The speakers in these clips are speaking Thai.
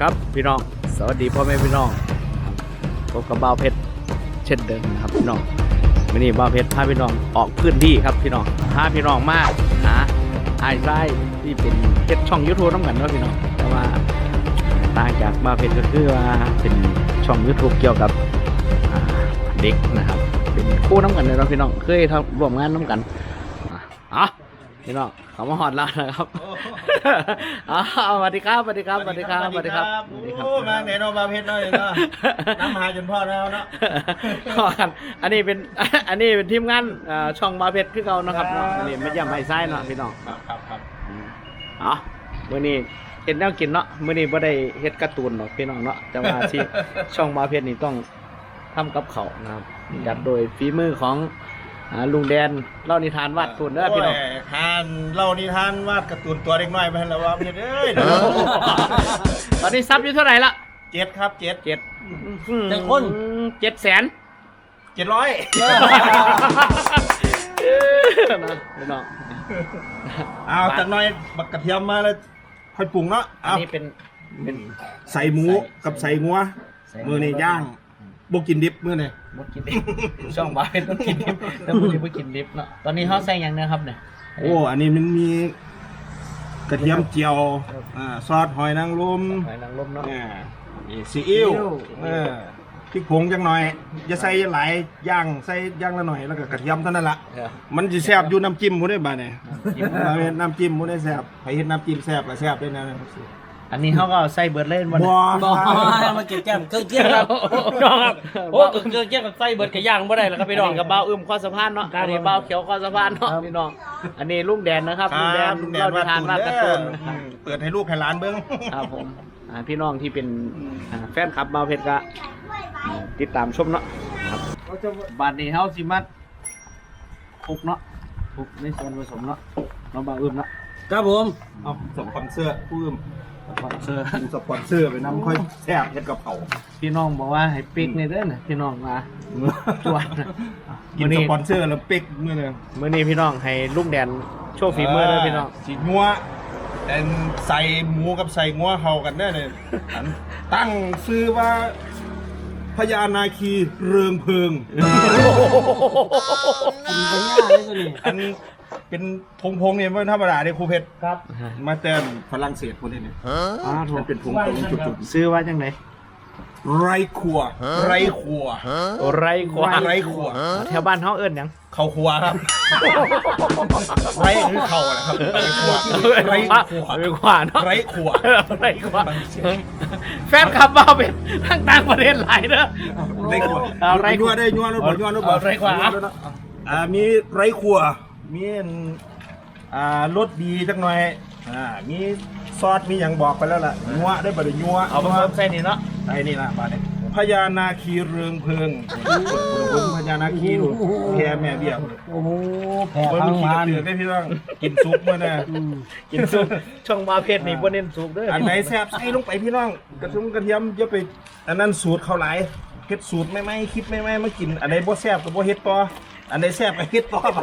ครับพี่น้อง สวัสดีพ่อแม่พี่น้องพบกับบ่าวเพชรเช่นเดิมนครับพี่น้องวันนี้บ่าวเพชรพาพี่น้องออกพื้นที่ครับพี่น้องพาพี่น้องมาหาไอ้ไส้ที่เป็นเพชรช่องยูทูบน้ำกันเนาะพี่น้องแต่ว่าต่างจากบ่าวเพชรก็คือว่าเป็นช่องยูทูบเกี่ยวกับเด็กนะครับ เป็นคู่น้ำกันเลยเนาะพี่น้องเคยทำร่วมงานน้ำกันอะ พี่น้องเขามาหอดแล้วนะครับอ๋อสวัสดีครับสวัสดีครับสวัสดีครับสวัสดีครับสวัสดีครับโอ้มาไหนเนาะมาเพชรเนาะเนาะน้ำหาจนพ่อแล้วเนาะขอกันอันนี้เป็นอันนี้เป็นทีมงานเอ่อช่องบาเพชรคือเขานะครับเนาะอันนี้ไม่ย่ำไม่ไส้เนาะพี่น้องครับครับครับอ๋อมื้อนี้เห็นแนวกินเนาะมื้อนี้บ่ได้เฮ็ดการ์ตูนเนาะพี่น้องเนาะแต่ว่าที่ช่องบาเพชรนี่ต้องทำกับเขาวนะครับจัดโดยฝีมือของ อ่าลุงแดนเล่านิทานวาดตูนเด้อพี่น้อง โยทานเล่านิทานวาดการ์ตูนตัวเด็กน้อยไปแล้วว่าเพชรเอ้ยตอนนี้ซับอยู่เท่าไหร่ละเจ็ดครับเจ็ดเจ็ดหนึ่งคน เจ็ดแสน เจ็ดร้อยนะพี่น้อง เอาจากหน้อยบักกระเทียมมาแล้วค่อยปรุงเนาะอัเอานนี้เป็นเป็น ใส่หมูกับใส่งัวมือนี่ย่าง บกินดิบมือนี่มดกินดิบช่องบายต้องกินดิบแล้วมือนี้ไม่กินดิบเนาะตอนนี้เขาใส่หยังเนะครับเนี่ยโอ้อันนี้มันมีกระเทียมเจียวอ่าซอสหอยนางรมหอยนางรมเนาะอ่ามีซีอิ๊วซีอิ๊วเออพริกผงจังหน่อยอย่าใส่หลายย่างใส่ย่างละหน่อยแล้วก็กระเทียมเท่านั้นละเออมันจะแซ่บอยู่น้ำจิ้มบ่ได้บ่าเนี่ยจิ้มเราเฮ็ดน้ำจิ้มบ่ได้แซ่บใครเฮ็ดน้ำจิ้มแซ่บก็แซ่บด้วยนะ อันนี้เขาก็ใส่เบิร์ดเล่นวันบ่บอกมาเกี่ยวแก้มเครื่องเกี่ยวครับน้องครับโอ้เครื่องเกี่ยวกับไส้เบิดกับย่างบ่ได้แล้วครับพี่พี่น้น้อองงกับเบ้าอึมข้อสะพานเนาะอันนี้เบ้าเขียวข้อสะพานเนาะพี่น้องอันนี้ลุงแดนนะครับลุงแดนลุงแดเรานวาดทานตูนวาดเด้การ์ตูอนนะครับ เปิดให้ลูกให้หลานเบิ่งครับผมอ่าพี่น้องที่เป็นอ่าแฟนคลับเบาเพชรก็อ่าติดตามชมเนาะครับบาดนี้เฮาสิมาคลุกเนาะคลุกในส่วนผสมเนาะเนาะเบาอึมเนาะครับผมเอาสปอนเซอร์ผู้อื่น สปอนเซอร์ สปอนเซอร์ไปนำค่อยแซ่บเฮ็ดกับเขาวพี่น้องบอกว่าให้ปิกในเด้อนะพี่น้องมาจวดนะกิมื้นอสนี้ปอนเซอร์แล้วเป๊กมื้อนึงมื้อนี้พี่น้องให้ลุงแดนโชว์ฝีมือเด้อพี่น้องสิงัวแต่ใส่หมูกับใส่งัวเข้ากันได้เลยอันตั้งชื่อว่าพญานาคีเรืองเพิง กินไปย่างเลยตัวนี้อัน เป็นพงพงๆเนี่ยไม่ธรรมดาเนี่ยครูเพชรครับ มาแต่ฝรั่งเศสคนนี้เนี่ยอ้าวโถูมันเป็นพงพงๆจุดซื้อว่าจังไดๆไรครัว ไรครัว ไรขวาไรครัว แถวบ้านเฮาเอิ้นหยังเขาครัวครับ ไรคือเขาแหละครับไรครัวไรครัวไรขวาเนาะไรครัว ไรขวาแฟนคลับเบาเป็นทั้งต่างประเทศหลายเด้อ ไรครัวเอาไรครัว ยัวได้ยัวแล้วบอกยัวแล้วบอกเอาไรครัวอ่ามีไรครัว มีอันอ่ารสดีจักหน่อยอ่ามีซอสมีอย่างบอกไปแล้วล่ะยัวได้บ่ได้ยัวเอามาเพิ่มใส่นี่เนาะไอ้นี่ล่ะมาเนี่ยพญานาคีเรืองเพิงผมพญานาคีดูแค่แม่เบี้ยโอ้โหแผ่เพิ่นพังขี้กบาระนเตือกได้พี่น้องกินซุปมาแน่กินซุปช่องมาเพชรนี่บ่เน้นซุปเด้ออันไหนแซ่บใส่ลงไปพี่น้องกระชุมกระเทียมอย่าไปอันนั้นสูตรเขาหลายเฮ็ดสูตรไม่ไม่คิดไม่ไม่มากินอันไหนบ่แซ่บก็บ่เฮ็ดต่อ อันไหนแซ่บก็เฮ็ดต่อไป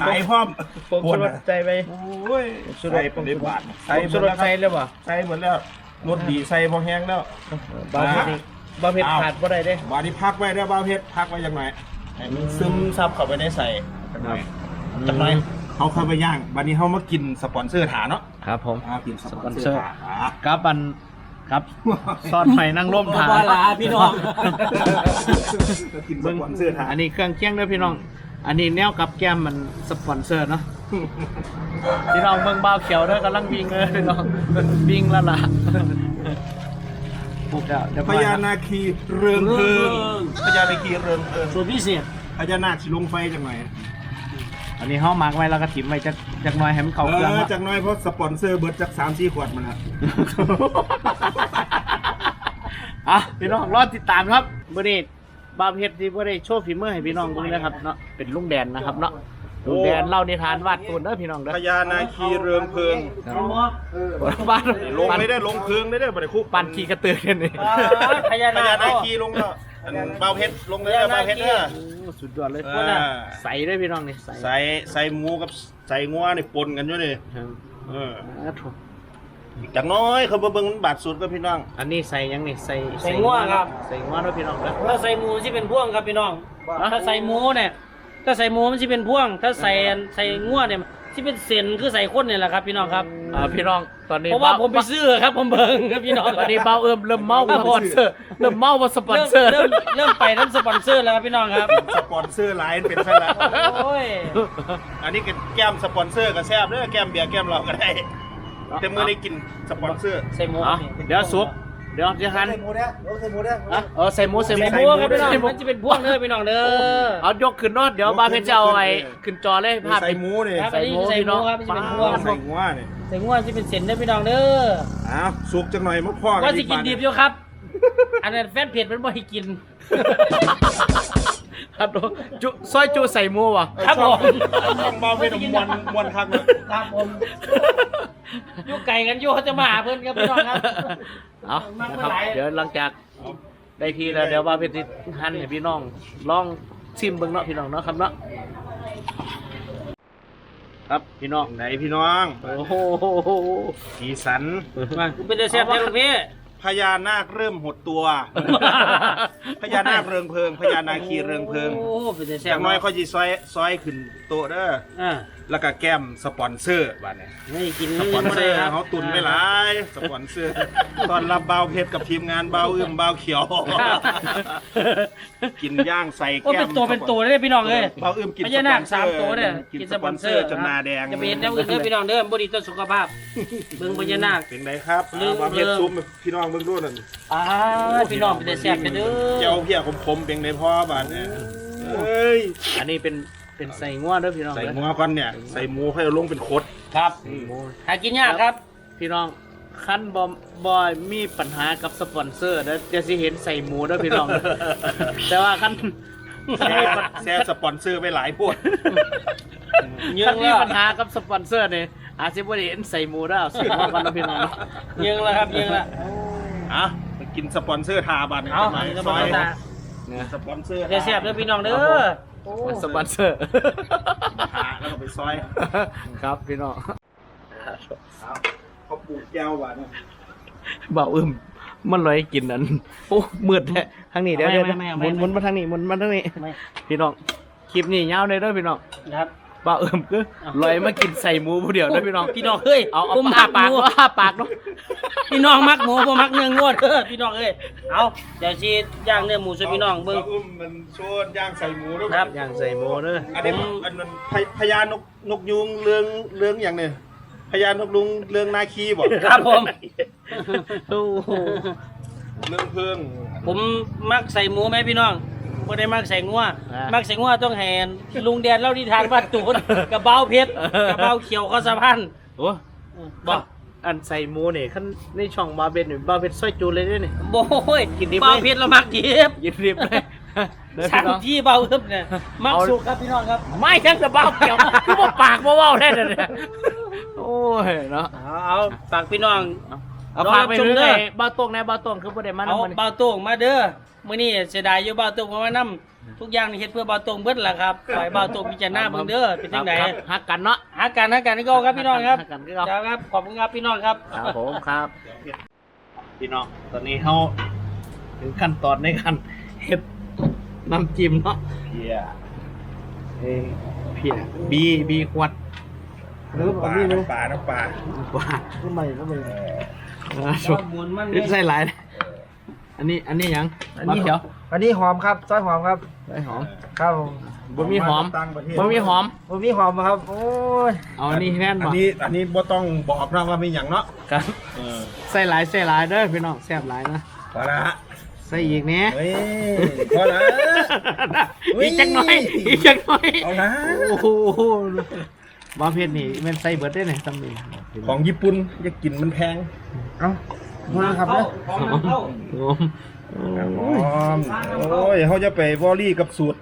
ขายพร้อมผมโคสุตดรใจไปโอ้ยสุดใส่ไปในบาทใส่ใส่หมสุดดแล้วคใจรับเลยบ่ใส่หมดแล้วรสดีใส่พอแห้งแล้ว บาเพชรนี่บาเพชรอ้าว ขาดบ่ได้เด้บาดนี้พักไว้ได้อบ้าวเพชรพักไว้จังหน่อยให้มันซึมซับเข้าไปในใส่จังหน่อยจังหน่อยเขาเข้าไปย่างบัดนี้เขามากินสปอนเซอร์ถาเนาะครับผม อ่ากินสปอนเซอสปอนเซอร์ร์ถาอ่าครับอัน ครับ ซอสหอยนางรมบ่ถาว่าลาพี่น้อง กินสปอนเซอร์ถาอันนี้เครื่องเคียงเด้อพี่น้อง อันนี้แนวกับแก้มมันสปอนเซอร์เนาะพี่น้องเบิ่งบ้าวเขียวเด้อกำลังวิ่งเลยพี่น้องวิ่งแล้วล่ะปลุกแล้วเดี๋ยวพญานาคีเรืองเพิงพญานาคีเรืองเพิงสูตรพิเศษ พญานาคสิลงไฟจังหน่ อยอันนี้เฮามักไว้แล้วก็ถิ่มไว้จักจักหน่อยให้มันเข้าเอเครื่องอเนาะจังหน่อยเพราะสปอนเซอร์เบิดจากสามสี่ขวดมันละอะพี่น้องรอติดตามครับมื้อนี้บ้าวเพชรที่บ่ได้โชว์ฝีมือให้พี่น้องเบิ่งนะครับเนาะเป็นลุงแดนนะครับเนาะลุงแดนเล่านิทานวาดตูนเด้อพี่น้องเด้อพญานาคีเรืองเพิง บ้านลงไม่ได้ลงเพิงได้เด้อบ่ได้คุกปันขี่กระตือกันนี่พญาพนาญาคนาคีลงแล้ว อันเบาเพชรลงเลยเด้อเบาเพชรเด้อ โอ้สุดยอดเลยเออพวกน่ะใส่ด้วยพี่น้องนี่ใส่ใส่ใส่หมูกับใส่งัวนี่ปนกันอยู่นี่ครับเอออ่าถูกจากน้อยเขาบ่เบิ่งมันบาดสูตรกับพี่น้อง อันนี้ใส่ยังนี่ใส่ใส่งัวครับ ใส่งัวเนาะพี่น้องเด้อถ้าใส่หมูที่เป็นพ่วงครับพี่น้อง ถ้าใส่หมูเนี่ย ถ้าใส่หมูมันจะเป็นพ่วง ถ้าใส่ใส่งัวเนี่ยที่เป็นเส้นคือใส่ข้นเนี่ยแหละครับพี่น้องครับ อ่าพี่น้องตอนนี้เพราะว่าบ้ผมไปซื้อครับผมเบิ่งครับพี่น้องตอนนี้เบ้าเอิมเริ่มเมาครัสบปอนเซอร์เริ่มเมาว่าสปอนเริ่มเซอร์เริ่มเริ่มไปทั้งสปอนเซอร์แล้วครับพี่น้องครับสปอนเซอร์ไลน์เป็นซะแล้วโอ้ยอันนี้ก็แก้มสปอนเซอร์ก็แซ่บเด้อแก้มเบียร์แก้มเราก็ได้แต่มื้อนี้กินสปอนเซอร์ใส่หมูอะเดี๋ยวซุป เดี๋ยวจะหั่นใส่หมูเนี่ยใส่หมูเนี่ยอะเออใส่หมูใส่หมูใส่หมูครับพี่น้องมันจะเป็นพ่วงเด้อพี่น้องเด้อเอายกขึ้นเนอดเดี๋ยวบาเพชรจะเอาไอ้ขึ้นจอเลยภาพใส่หมูนี่ครับอันนี้ใส่หมูครับมันจะเป็นพ่วงใส่งัวนี่ใส่งัวจะเป็นเส้นเด้อพี่น้องเด้ออ้าวสุกจังหน่อยมาพ่อกัว่าสิกินบาดิบอยู่ครับ อันนั้นแฟนเพจมันบ่ให้กิน ครับจุซอยจูใส่หมูวะครับผมต้องเบาเป็นมวนมวนคักเลยครับผมอยู่ไก่กันอยู่เขาจะมาหาเพื่อนครับพี่น้องครับ เอานะครับ เดี๋ยวหลังจากได้ทีแล้วเดี๋ยวบาเพชรสิหั่นให้พี่น้องลองชิมเบิ่งเนาะพี่น้องเนาะครับเนาะครับพี่น้องไหนพี่น้องโอ้โหสีสันมาเป็นเดซแซ่บแท้ลูกพี่ พญานาคเริ่มหดตัว พญานาคเริงเพลิงพญานาคีเริงเพลิงโอ้เป็นเดซแซ่อบย่างน้อยเขาจีซอยซอยขึ้นโต๊ะเด้ออ่าแล้วก็แก้มสปอนเซอร์บัดนี้ไม่กินสปอนเซอร์คบเขาตุนไม่หลายสปอนเซอร์ตอนรับเบาเพชรกับทีมงานเบาอึมเบาเขียว กินย่างใส่โอ้แก้เป็มนตัวเป็นตัวเลยพี่น้องเลยเบาอึมกินพญานาคสามตัวเนี่ยกินสปอนเซอร์จนหนาแดงจะเป็นแนวอื่นเด้อพี่น้องเด้อบดีต่อสุขภาพเบิ่งพญานาค เป็นไงครับลืมเบาเพชรซุปพี่น้องเบิ่งดูนั่นอ่าพี่น้องเป็นเดซแซ่บเด้อเจ้าเพียคมๆเป็นไงพ่อบาดเนี่ยเอ้ยอันนี้เป็นเป็นใส่งัวเด้อพี่น้องใส่เด้อหมูก่อนเนี่ย ใส่หมูให้เอาลงเป็นคดครับหมูหากินยากครับ พี่น้องขั้นบอมบอยมีปัญหากับสปอนเซอร์แล้วจะสิเห็นใส่หมูเด้อพี่น้อง แต่ว่าขั้นขั้นแซ่มีปัญแซ่สปอนเซอร์ไปหลายพวกเยขั้อะนมีแล้วปัญหากับสปอนเซอร์เนี่ยอาจจะบ่ได้เห็นใส่หมูเด้อเอาใส่หมูกันนะพี่น้องเยิงแล้วครับเยิงแล้วอ่ะไปกินสปอนเซอร์ทาบันเอาไปจะซบอกอยว่าเนี่ยสปอนเซอร์เดซแซ่บเด้อพี่น้องเด้อสปอนเซอร์ทาแล้วก็ไปซอย ครับพี่น้องเขาปลูกแก้วบาดเนี่ยเบาอึมมันลอยกินนั้นโอ้มืดแท้ทางนี้เดี๋ยวเดี๋ยวหมุนหมุนมาทางนี้หมุนมาทางนี้ไม่พี่น้องคลิปนี้ยาวเลยเด้อพี่น้องครับเบาอึมคือลอยมากินใส่หมูผู้เดียวเด้อพี่น้อง พี่น้องเฮ้ยเอาเอาผมอ้าหักหปากมูอ้าปากเนาะพี่น้องมักหมูผมมักเนื้องวดเด้อพี่น้องเอ้ยเอาเดี๋ยวชีย่างเนื้อหมูช่วยพี่น้องเบิ่งาอุ้มมันโชดย่างใส่หมูด้วยครับย่างใส่หมูเด้ออันนี้มันอันนั้นพญพญานกนกยุงเรืองเรืองอย่างเนี่ยพญานกลุงเรืองนาคีบอกครับผม โอ้โหเรืองเพิ่งผมมักใส่หมูไหมพี่น้อง บ่ได้มักใส่งัวอ่ามั มักใส่งัวต้องแหนลุงแดนเล่านิทานบ้านตูนกับเบ้าเพชรกับเบ้าเขียวข้อสะพานโอ้บอกอันใส่หมูเนี่ยขั้นในช่องบาเบนนี่บาเบนซอยจูเลยเด้อนี่โอ้ยกินดิบไหมเบ้าเพชรเรามักดิบยินรีบเลยเด้อสั่พี่งน้อง ที่เบ้าเอิบเนี่ยมักเอา สุกครับพี่น้องครับไม่ทั้งกระเบ้าเกี่ยวคือว่าปากว่าเว้าได้เลยเนี่ยโอ้ยเนาะ เอาเอาฝากพี่น้อง เอารอพารับไปชมเรื่เด้ออยๆบ้าวตรงแน่บ้าวตรงคือบ่ได้มาเอานำมันเบ้าโต้งมาเด้อมื้อนี้เสียดายอยู่เบ้าโต้งมานํทุกอย่างนี่เฮ็ดเพื่อเบ้าโต้งเบิดล่ะครับปล่อยเบ้าโต้งพิจารณาเบิ่งเด้อเป็นจังไดครับฮักกันเนาะ หากันหากันนี่ก็ครับพี่น้องครับหากันคือเก่าครับขอบคุณครับพี่น้องครับ ครับผมครับ พี่น้องตอนนี้เขาถึงขั้นตอนในการเฮ็ดน้ำจิ้มเนาะเฮียเอ้ยเพียบีบีขวดน้ำปลาน้ำปลาน้ำปลาว่าทำไมทำไม อ่าชมหมุนมันใส่หลายเลยอันนี้อันนี้หยังอันมะนี้เขียวอันนี้หอมครับซอยหอมครับใส่หอมครับบ่มีหอมตั้งประเทศบ่มีหอมผมมีหอมครับโอ้ยเอาอันนี้แน่นอันบ่นี้อันนี้บ่ต้องบอกนะว่ามีอย่างเนาะครับเออใส่หลายใส่หลายเด้อพี่น้องแซ่บหลายนะพอละใส่อีกแหน่เฮ้ยพอละ อีกจักหน่อยอีกจักหน่อยเอานะ โอ้โห บางเพชรนี่แมันใส่เบิดได้ไหนซ้ำนี่ของญี่ปุ่นจะกินมันแพงเอ้ามาครับเข้าเนาะหอมเข้าโอ้โหอ๋อโอ้ยเขาจะไปวอรี่กับสูตร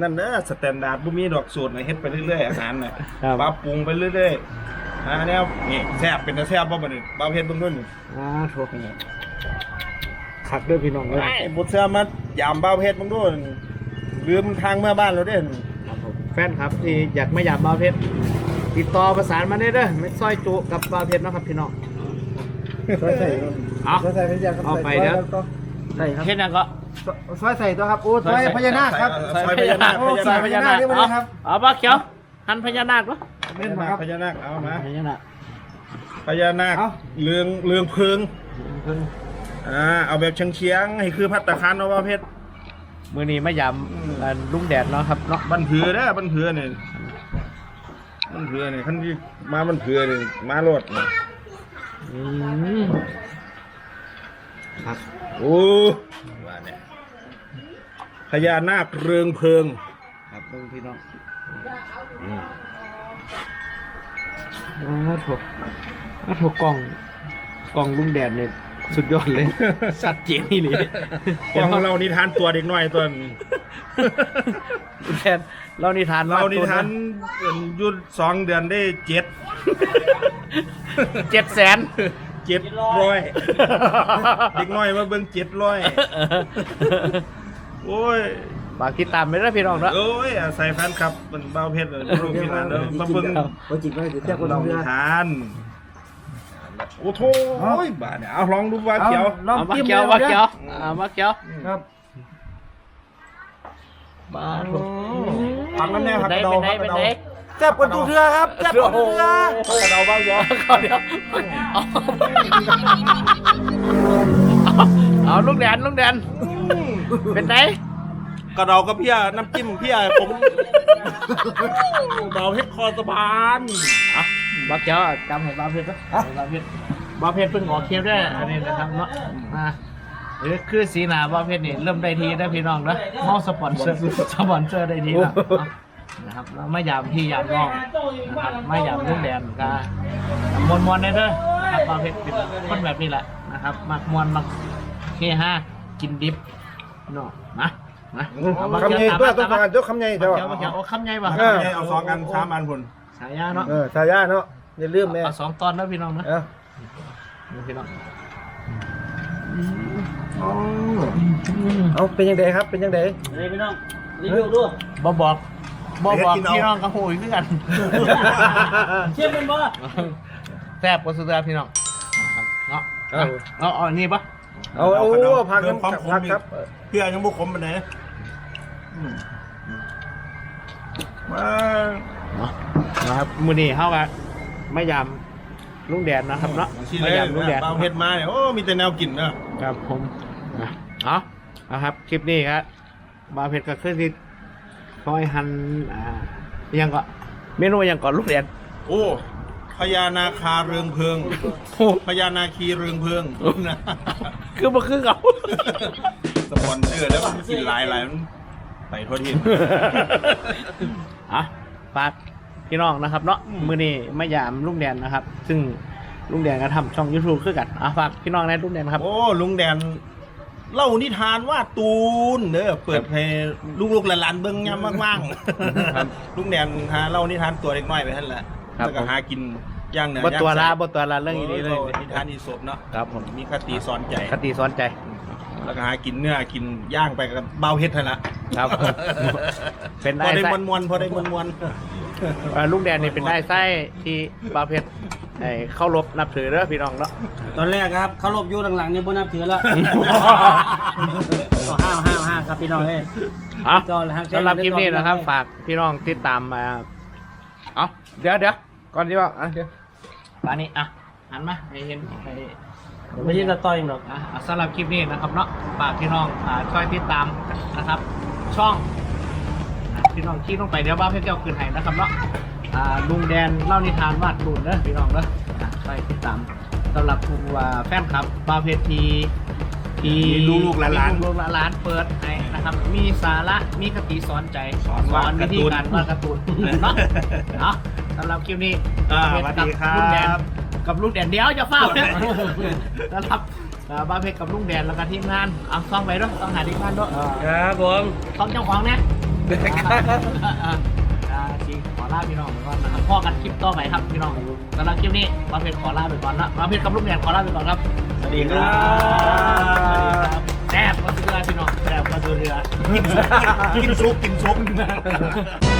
นั่นนะสแตนดาร์ดบ่มีดอกสูตรนะเฮ็ดไปเรื่อยๆอาหารน่ะครับปรับปรุงไปเรื่อยๆอ่าแนวนี่แซ่บเป็นตาแซ่บบ่บัดนี้บ่าวเฮ็ดเบิ่งนู่นอ่าถูกคักเด้อพี่น้องเด้อไอ้บ่เสื้อมายามบ่าวเฮ็ดเบิ่งนู่นลืมทางเมื่อบ้านเราเด้ครับผมแฟนครับที่อยากมาหยามบาวเพชร ติดต่อประสานมาได้เด้อไม่ซอยจุกับบาวเพชรเนาะครับพี่น้อง ซอยใส่เอาซอยใส่เป็นยังครับเอาไปเด้อใส่ครับเฮ็ดหยังก็ ซอยใส่ตัวครับโอ้ซอยพญานาคครับซอยพญานาคโอ้ซอยพญานาคเรียกว่าอะไรครับเอาเอาบ่เขียวหันพญานาคบ่พญานาคพญานาคเอามาพญานาคพญานาคเอาเรืองเรืองเพิงอ่าเอาแบบเฉียงเฉียงๆให้คือพัตตาคารเนาะว่าเพชรมื้อนี้มายามอ่าลุงแดดเนาะครับเนาะบันเผือเด้อบันเผือเนี่ย บันเผือเนี่ยขั้นที่มาบันเผือเนี่ยมาโลดเนี่ยอืมครับโอ้ว่าเนี่ยพญานาคเรืองเพิงครับเบิ่งพี่น้องโอ้โถโอ้โถกล่องกล่องลุงแดดเนี่ยสุดยอดเลย สัดเจนนี่เลยกองเรานิทานตัวเด็กน้อยตัวนี้ลุงแดด เรานิทานเรานิทานตัวหยุดสองเดือนได้เจ็ดเจ็ดแสนเจ็ดร้อยเด็กน้อยมาเบิ่งเจ็ดร้อยโอ้ยฝากติดตามไปด้วยพี่น้องนะโอ้ยอาศัยแฟนครับเป็นเบาเพชรลูกพี่หลานเด้อมาเบิ่งโอ้จิตไม่ติดเทียบคนเราเรืนิอทานโอ้โถโอ้ยบาดเนี่ยเอาลองดูว่าเขียวลองเอามาจิ้มเกียวลมาด้อเกียวเอามาเกียวครับบ้า ทำกันแน่ครับเป็นเราไงครับเป็นเราไงแซ่บคนตูเรือครับแซ่บคนตูเรือกระเดาเบ้าย้อเดี๋ยวเอาเอาลูกแดนลูกแดนเป็นไงกระเดากับพี่น้ำจิ้มพี่ผมเบาเพชรคอสะพานเอาบ้าเกียวจำให้บ้าเพชรนะบ้าเพชรบ้าเพชรเพิ่งออกเคปได้อันนี้นะครับเนาะ อ่าเออคือสีหนาบ้าเพชรนี่เริ่มได้ทีนะพี่น้องนะมองสปอนเซอร์สปอนเซอร์ได้ทีแล้วเนาะนะครับแล้วไม่ยามพี่ยามน้องนะครับไม่ยามลูกแดนก็มวนมวนๆได้เด้อนะครับบ้าเพชรเป็นคนแบบนี้แหละนะครับมักมวนมักเฮฮากินดิบเนาะนะนะเอาบ้าคำเกียวใหญ่ตามเพื่อมาต้องตามการมายกคำใหญ่บ้าเจ้าเกียวบ้าเกียวเอาคำใหญ่ป่ะเออเอาสองกันสามอันพุ่นฉายาเนาะเออสายาเนาะอย่าลืมแม่เอาสองตอนนะพี่น้องนะเออนี่ พี่น้องเอาเป็นยังไงครับ เป็นยังไงเฮ้ยพี่น้องรีวิวดูบอบอกบอบอกพี่น้องกับหูยคือกันเชื่อเป็นบ่แซ่บกว่าสุดยอดพี่น้องนะครับเนาะเอาเอาเอานี่ปะเอาโอ้พักเพิ่มน้ำความขมพักอีกครับพี่ยังบุกขมไปไหนมาเนาะนะครับมือนี้เข้ากันไม่ยำลุงแดดนะครับเนาะชิ้นไม่แรกยำลุงแดดเบาเพชรมาเนี่ยโอ้มีแต่แนวกินเนอะครับผมนะ เอานะครับ คลิปนี้ครับบาเพชรก็คือที่คอยหันอ่ายังก็เมนูยังก่อนลุงแดดโอ้พญานาคาเรืองเพิงโอ้พญานาคีเรืองเพิงนะคือบ่คือเขาสปอนเซอร์แล้วมันกินหลายหลายมันไปทั่วที่อะฝากพี่น้องนะครับเนาะอืมมือนี้ไม่ยามลุงแดนนะครับ ซึ่งลุงแดนก็ทำช่อง YouTube คือกันอะฝากพี่น้องในลุงแดนครับ โอ้ลุงแดน เล่านิทานว่าตูนเด้อเปิดให้ลูกๆหลานๆเบิ่งยามว่างๆครับลุงแดนหาเล่านิทานตัวเล็กน้อยไปท่านแหละครับ แล้วก็หากินย่างเนื้บย่างตัวลาไส้บตัวลาเรื่องนี้เลยนิทานอีสบเนาะครับผมมีคติสอนใจคติสอนใจ แล้วก็หากินเนื้อกินย่างไปกับเบาเฮ็ดนั่นละครับผมเป็นพอได้ได้ไส้มวนมวนๆพอได้มวนมวนอ่าลุงแดนนี่เป็นได้ไส้ที่บาเพชร ไอ้เข้ารบนับถือเด้อพี่น้องเนาะตอนแรกครับเขาลบอยู่หลังๆนี่บ่นับถือแล้วก็ห้าวห้าวห้าวครับพี่น้องเอ้ย อะก็แล้วครับสำหรับคลิปนี้นะครับ ฝากพี่น้องติดตามมาเอาเดี๋ยวเดี๋ยวก่อนที่ว่าอะเดี๋ยวตอนนี้อะหันมาให้เห็นให้ไม่ใช่ตะต้อยหรอก อะสำหรับคลิปนี้นะครับเนาะฝากพี่น้องอ่าช่วยติดตามนะครับ ช่องอะพี่น้องที่ต้องไปเดี๋ยวบ้าเพื่อเจ้าคืนให้นะครับเนาะอ่า ลุงแดนเล่านิทานวาดรูปเนอะพี่น้องเนอะอะช่วยติดตามสำหรับผู้ว่าแฟนคลับบ้าเพชรทีที่มีลูกๆหลานๆมีลูกๆหลานๆเปิดให้นะครับ มีสาระมีคติสอนใจสอนวาดวิธีการ์ตูนการวาดการ์ตูนเนาะเนาะสำหรับคลิปนี้อ่าบ้าเพชสวัสดีครับกัลุงแดนกับลุงแดนเดียวจะเฝ้าเนี่ยนะครับเอ่อบ้านเพชรกับลุงแดนแล้วก็ทีมงานเอาซ่องไปด้วยต้องหาทีมงานด้วยครับผมซ่องเจ้าของเนี่ย ลาพี่น้องไปก่อนนะครับพ่อกันคลิปต่อไปครับพี่น้องสำหรับคลิปนี้มาเพจขอลาไปก่อนละมาเพจกับลูกแดนขอลาไปก่อนครับสวัสดีครับแซ่บก็เรือพี่น้องแซ่บก็เรือกินซุปกินซุปกินซุป